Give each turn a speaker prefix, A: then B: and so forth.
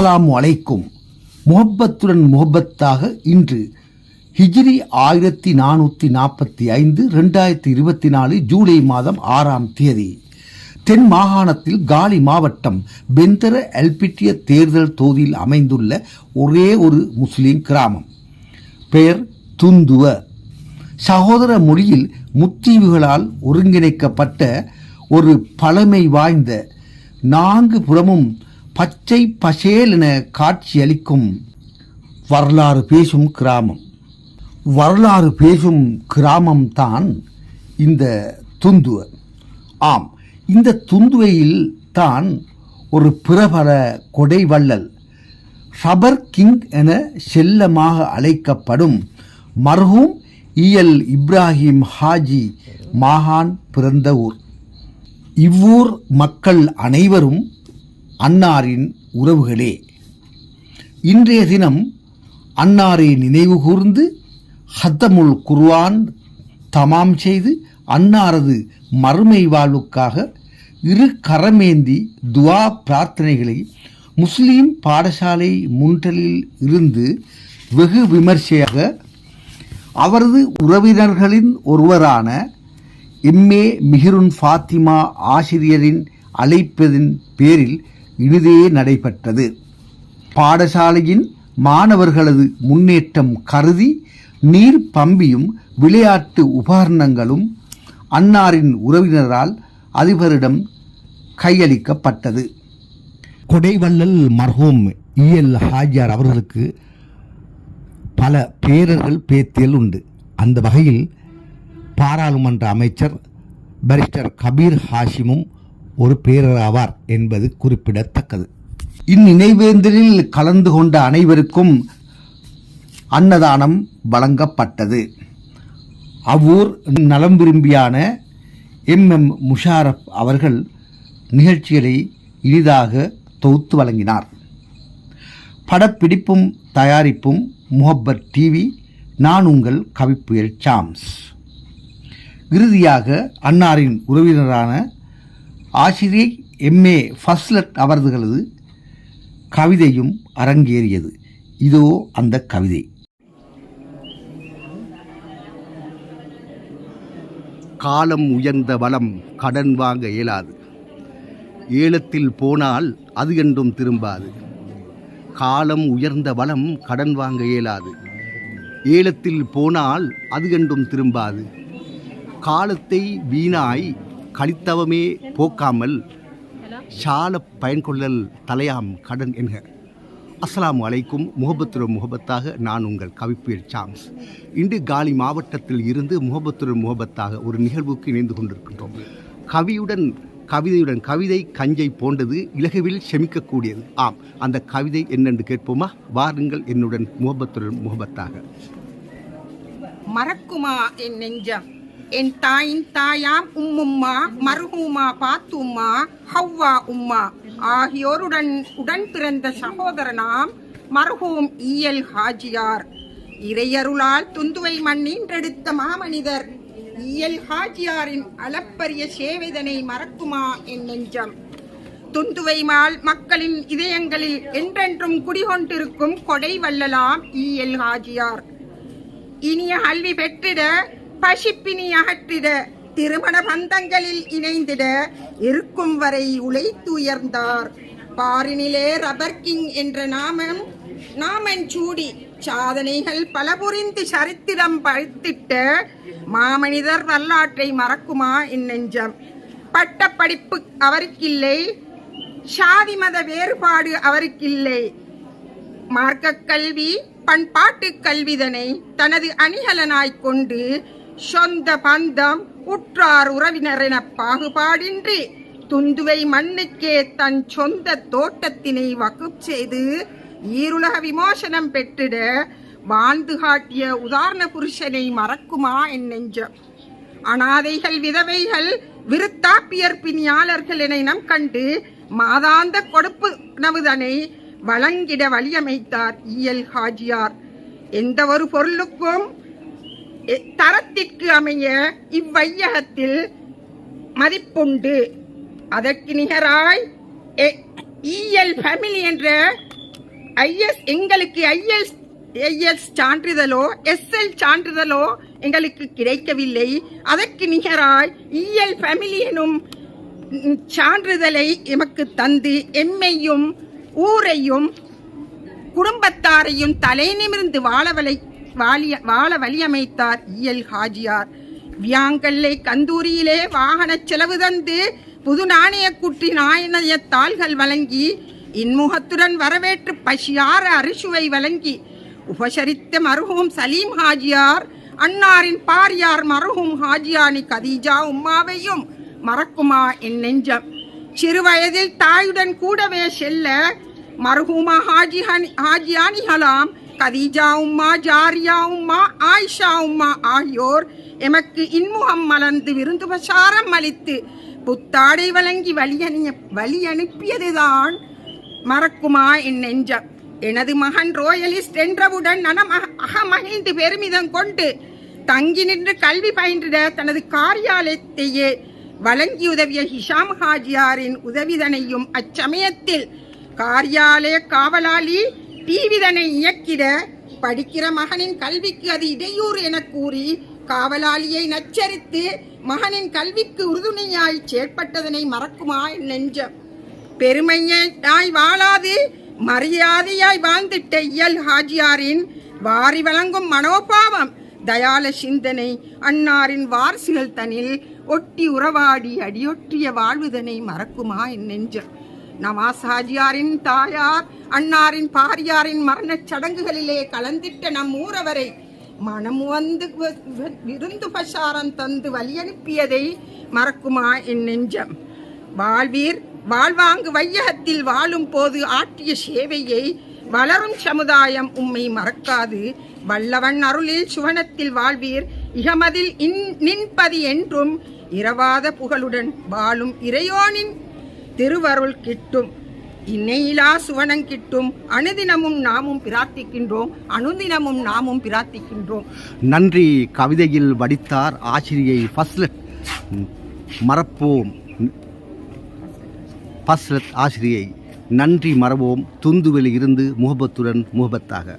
A: அஸ்ஸலாமு அலைக்கும். முகப்பத்துடன் முகப்பத்தாக இன்று ஹிஜ்ரி ஆயிரத்தி நானூற்றி நாற்பத்தி ஐந்து ரெண்டாயிரத்தி இருபத்தி நாலு ஜூலை மாதம் ஆறாம் தேதி. தென் மாகாணத்தில் காலி மாவட்டம் பெந்தர எல்பிட்டிய தேர்தல் தொகுதியில் அமைந்துள்ள ஒரே ஒரு முஸ்லீம் கிராமம். பெயர் துந்துவ. சகோதர மொழியில் முத்தீவுகளால் ஒருங்கிணைக்கப்பட்ட ஒரு பழமை வாய்ந்த நான்கு புறமும் பச்சை பசேல் என காட்சியளிக்கும் வரலாறு பேசும் கிராமம். வரலாறு பேசும் கிராமம்தான் இந்த துந்துவ. ஆம் இந்த துந்துவையில் தான் ஒரு பிரபல கொடைவள்ளல் ரபர் கிங் என செல்லமாக அழைக்கப்படும் மர்ஹூம் இயல் இப்ராஹிம் ஹாஜி மாகான் பிறந்த ஊர். இவ்வூர் மக்கள் அனைவரும் அன்னாரின் உறவுகளே. இன்றைய தினம் அன்னாரை நினைவு கூர்ந்து ஹத்தமுல் குர்வான் தமாம் செய்து அன்னாரது மறுமை வாழ்வுக்காக இரு கரமேந்தி துவா பிரார்த்தனைகளை முஸ்லீம் பாடசாலை முன்றலில் இருந்து வெகு விமர்சையாக அவரது உறவினர்களின் ஒருவரான எம்ஏ மிஹிருன் ஃபாத்திமா ஆசிரியரின் அழைப்பதின் பேரில் இனிதே நடைபெற்றது. பாடசாலையின் மாணவர்களது முன்னேற்றம் கருதி நீர் பம்பியும் விளையாட்டு உபகரணங்களும் அன்னாரின் உறவினரால் அதிபரிடம் கையளிக்கப்பட்டது. கொடைவள்ளல் மர்ஹூம் இஎல் ஹாஜியார் அவர்களுக்கு பல பேரர்கள் பேத்தியல் உண்டு. அந்த வகையில் பாராளுமன்ற அமைச்சர் பாரிஸ்டர் கபீர் ஹாஷிமும் ஒரு பேரராவார் என்பது குறிப்பிடத்தக்கது. இந்நினைவேந்தலில் கலந்து கொண்ட அனைவருக்கும் அன்னதானம் வழங்கப்பட்டது. அவ்வூர் நலம் விரும்பியான எம். எம். முஷாரப் அவர்கள் நிகழ்ச்சிகளை இனிதாக தொகுத்து வழங்கினார். படப்பிடிப்பும் தயாரிப்பும் முகப்பர் டிவி நான் உங்கள் கவிப்புயல் சாம்ஸ். இறுதியாக அன்னாரின் உறவினரான ஆசிரியை எம்ஏ ஃபஸ்லட் அவர்களது கவிதையும் அரங்கேறியது. இதோ அந்த கவிதை. காலம் உயர்ந்த வளம் கடன் வாங்க இயலாது. ஏலத்தில் போனால் அது என்றும் திரும்பாது. காலம் உயர்ந்த வளம் கடன் வாங்க இயலாது. ஏலத்தில் போனால் அது என்றும் திரும்பாது. காலத்தை வீணாய் கழித்தவமே போக்காமல் சால பயன்கொள்ளல் தலையாம் கடன் என்க. அஸ்லாம் அலைக்கும். முகபத்துர முகபத்தாக நான் உங்கள் கவிப்புயல் சாம்ஸ். இன்று காலி மாவட்டத்தில் இருந்து முகபத்துர முகபத்தாக ஒரு நிகழ்வுக்கு இணைந்து கொண்டிருக்கின்றோம். கவியுடன் கவிதையுடன் கவிதை கஞ்சை போன்றது இலகுவில் செமிக்கக்கூடியது. ஆம் அந்த கவிதை என்னென்று கேட்போமா? வாருங்கள் என்னுடன் முகபத்துடன் முகபத்தாக
B: மறக்குமா என் நெஞ்சம்? என் தாயின் தாயாம் உம்மும்மா மருகுமா பாத்தும்மா ஹவ்வா உம்மா. ஆகியோருடன் உடன் பிறந்த சகோதரனாம் மருகூம் ஈயல் ஹாஜியார். இறையருளால் துந்துவை மண்ணின்றெடுத்த மாமனிதர் ஈயல் ஹாஜியாரின் அளப்பரிய சேவைதனை மறக்குமா என் நெஞ்சம்? துந்துவை மால் மக்களின் இதயங்களில் என்றென்றும் குடிகொண்டிருக்கும் கொடை வல்லலாம் ஈயல் ஹாஜியார். இனிய கல்வி பெற்றிட பசிப்பினி அகற்றிட திருமண பந்தங்களில் இணைந்திட இருக்கும் வரை உழைத்து உயர்ந்தார் பாரினிலே ரபர் கிங் என்ற நாமம் நாமன் சூடி சாதனைகள் பல புரிந்து சரித்திரம் பழுத்திட்ட மாமனிதர் வரலாற்றை மறக்குமா என் நெஞ்சம்? பட்டப்படிப்பு அவருக்கில்லை சாதி மத வேறுபாடு அவருக்கில்லை. மார்க்க கல்வி பண்பாட்டு கல்விதனை தனது அணிகலனாய்க் கொண்டு சொந்த பந்தம் உற்றார் உறவினர் பாகுபாடின்றி துந்துவை மண்ணுக்கே தன் சொந்த தோட்டத்தினை வகுப் செய்து ஈருலக விமோசனம் பெற்றிட வாழ்ந்து காட்டிய உதாரண புருஷனை மறக்குமா என் நெஞ்சம்? அனாதைகள் விதவைகள் விருத்தாப்பியர் பிணியாளர்கள் என இனம் கண்டு மாதாந்த கொடுப்பு நவுதனை வழங்கிட வழியமைத்தார் இயல் ஹாஜியார். எந்த ஒரு பொருளுக்கும் தரத்திற்கு அமைய இவ்வையகத்தில் மதிப்புண்டு. அதற்கு நிகராய் இஎல் ஃபேமிலி என்ற ஐஎஸ் எங்களுக்கு ஐஎல் ஐஎஸ் சான்றிதழோ எஸ்எல் சான்றிதழோ எங்களுக்கு கிடைக்கவில்லை. அதற்கு நிகராய் இஎல் ஃபேமிலி எனும் சான்றிதழை எமக்கு தந்து எம்மையும் ஊரையும் குடும்பத்தாரையும் தலை நிமிர்ந்து வாழ வாலிய வாழ வழியமைத்தார் இயல் ஹாஜியார். வியாங்கல்லை கந்தூரியிலே வாகன செலவு தந்து புது நாணய குட்டி நாணய தாள்கள் வழங்கி இன்முகத்துடன் வரவேற்று பசியார அரிசுவை வழங்கி உபசரித்த மருகும் சலீம் ஹாஜியார் அன்னாரின் பாரியார் மருகும் ஹாஜியானி கதீஜா உம்மாவையும் மறக்குமா என் நெஞ்சம்? சிறுவயதில் தாயுடன் கூடவே செல்ல மருகுமா ஹாஜி ஹாஜியானிகளாம் கதீஜா உம்மா ஜாரியா உம்மா ஆயிஷா உம்மா ஆகியோர் எமக்கு இன்முகம் மலர்ந்து விருந்து பிரசாரம் அளித்து புத்தாடை வழங்கி வழியணிய வழி அனுப்பியதுதான் மறக்குமா என் நெஞ்சம் எனது மகன் ரோயலிஸ்ட் என்றவுடன் நனம் அகமகிழ்ந்து பெருமிதம் கொண்டு தங்கி நின்று கல்வி பயின்ற தனது காரியாலயத்தையே வழங்கி உதவிய ஹிஷாம் ஹாஜியாரின் உதவிதனையும் அச்சமயத்தில் காரியாலய காவலாளி தீவிதனை இயக்கிட படிக்கிற மகனின் கல்விக்கு அது இடையூறு என கூறி காவலாளியை நச்சரித்து மகனின் கல்விக்கு உறுதுணையாய் செயற்பட்டதனை மறக்குமா என் நெஞ்சம்? பெருமையாய் வாழாது மரியாதையாய் வாழ்ந்திட்ட இயல் ஹாஜியாரின் வாரி வழங்கும் மனோபாவம் தயால சிந்தனை அன்னாரின் வாரிசுகள் தனில் ஒட்டி உறவாடி அடியொற்றிய வாழ்வுதனை மறக்குமா என் நெஞ்சம்? நமாசாஜியாரின் தாயார் அன்னாரின் பாரியாரின் மரணச் சடங்குகளிலே கலந்திட்ட நம் ஊரவரை மனம் வந்து விருந்து பசாரம் தந்து வழியனுப்பியதை மறக்குமா என் நெஞ்சம்? வாழ்வீர் வாழ்வாங்கு வையகத்தில் வாழும் போது ஆற்றிய சேவையை வளரும் சமுதாயம் உம்மை மறக்காது. வல்லவன் அருளில் சுவனத்தில் வாழ்வீர் இகமதில் இன் நின்பதி என்றும் இரவாத புகழுடன் வாழும் இறையோனின் திருவருள் கிட்டும். இன்னையிலா சுவனம் கிட்டும். அனுதினமும் நாமும் பிரார்த்திக்கின்றோம். அனுதினமும் நாமும் பிரார்த்திக்கின்றோம்.
A: நன்றி கவிதையில் வடித்தார் ஆசிரியை ஃபஸ்லட். மறப்போம். ஃபஸ்லத் ஆசிரியை. நன்றி மறவோம். துந்துவில் இருந்து முகபத்துடன் முகபத்தாக.